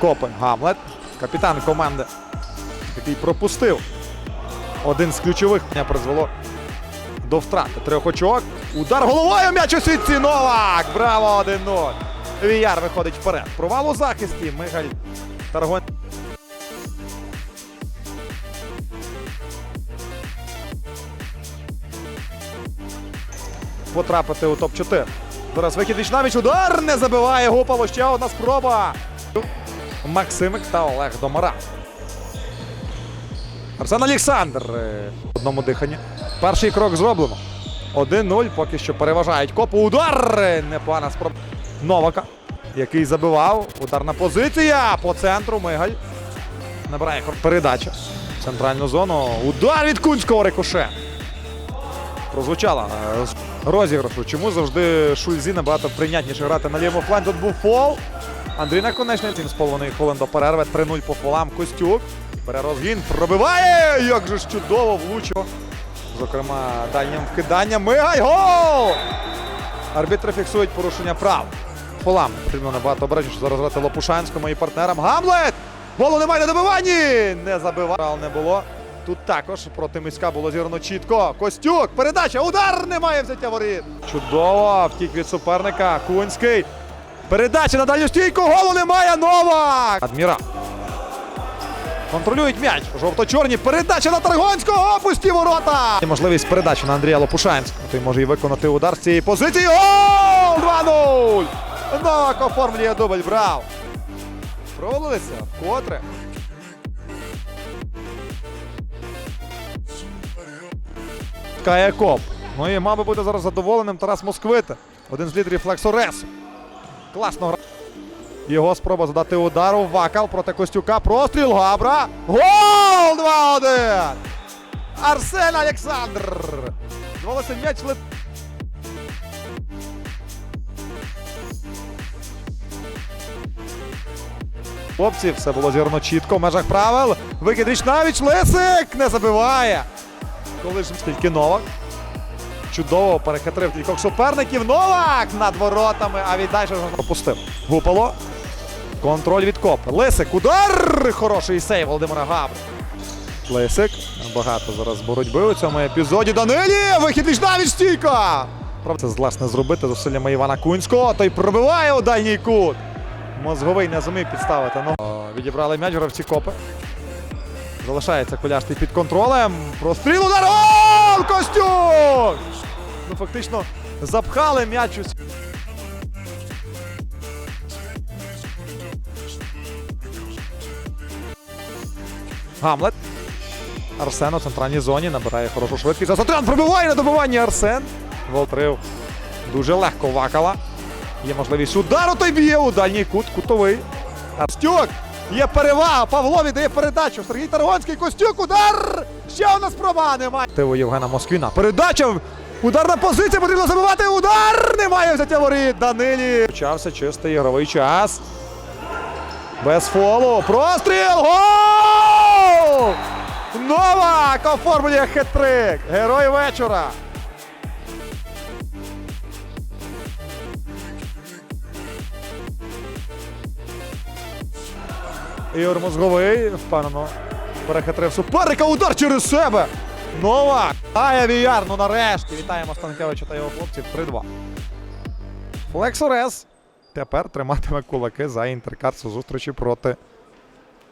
Копи. Гамлет. Капітан команди, який пропустив. Один з ключових не призвело до втрати трьох очок. Удар головою м'яч у сітці. Новак! Браво! 1-0. Віяр виходить вперед. Провал у захисті. Мигаль Таргон. Потрапити у топ-4. Зараз вихід Вічнавіч. Удар не забиває. Гупало. Ще одна спроба. Максимик та Олег Домара. Арсен Олександр е, в одному диханні. Перший крок зроблено. 1-0. Поки що переважають копу. Удар! Е, Непогана спроба. Новака, який забивав. Ударна позиція по центру. Мигаль. Набирає передача. Центральну зону. Удар від Кунського рикоше. Прозвучала е, розіграшу. Чому завжди Шульзі набагато прийнятніше грати на лівому фланзі. Тут був фол. Андрій Наконечний. 7,5 хвилин до перерви. 3-0 по фолам. Костюк. Бере розгін. Пробиває. Як же ж чудово влучив. Зокрема, дальнім вкиданням. Мигай. Гол! Арбітри фіксують порушення прав. Фолам потрібно набагато обережніше зараз грати Лопушанському і партнерам. Гамлет! Голу немає на добиванні! Не забивав. Прав не було. Тут також проти міська було зірно чітко. Костюк, передача, удар немає взяття воріт. Чудово, втік від суперника. Кунський. Передача на дальню стійку, голу немає. Новак! Адміра. Контролюють м'яч. Жовто-чорні. Передача на Таргонського. Пусті ворота. Можливість передачі на Андрія Лопушанського. Той може і виконати удар з цієї позиції. Гол! 2-0! Новак оформлює дубль. Брав. Провалилися. Вкотре. Кає коп. Ну і мав би бути зараз задоволеним Тарас Москвити. Один з лідерів Флексоресу. Класно грав. Його спроба задати удару. Вакал проти Костюка. Простріл Габра. Гол! 2-1! Арсен Олександр! Звалося м'яч лет. Хлопці, все було зірно чітко в межах правил. Викид Річнавіч. Лисик не забиває. Коли ж тільки Новак. Чудово перехитрив кількох суперників. Новак над воротами, а віддалі ж пропустив. Гупало. Контроль від Копи. Лисик. Удар! Хороший сейв Володимира Габри. Лисик. Багато зараз боротьби у цьому епізоді. Данилі! Вихід Вічнавіч стійка! Правда, це власне зробити зусиллями Івана Кунського. Той пробиває у дальній кут. Мозговий не зумів підставити. Ну, відібрали м'яч гравці Копи. Залишається Куляштий під контролем. Простріл удар! Гол! Костюк! Ну, фактично запхали м'яч у Гамлет. Арсен у центральній зоні набирає хорошу швидкість. Асатрян пробиває на добиванні Арсен. Волтрив дуже легко вакала. Є можливість удару, той б'є у дальній кут, кутовий. Костюк! Є перевага. Павло віддає передачу. Сергій Таргонський, Костюк, удар! Ще одна спроба немає. Тиво Євгена Москвіна. Передача. Ударна позиція, потрібно забивати. Удар! Немає взяття воріт. Данилі. Почався чистий ігровий час. Без фолу. Простріл! Гол! Новак оформлює хет-трик. Герой вечора. Ігор Мозговий впевнено перехитрив суперника. Удар через себе. Новак. Ая Віяр. Ну нарешті. Вітаємо Станкевича та його хлопців. 3-2. Флекс Орес. тепер триматиме кулаки за інтеркарсу зустрічі проти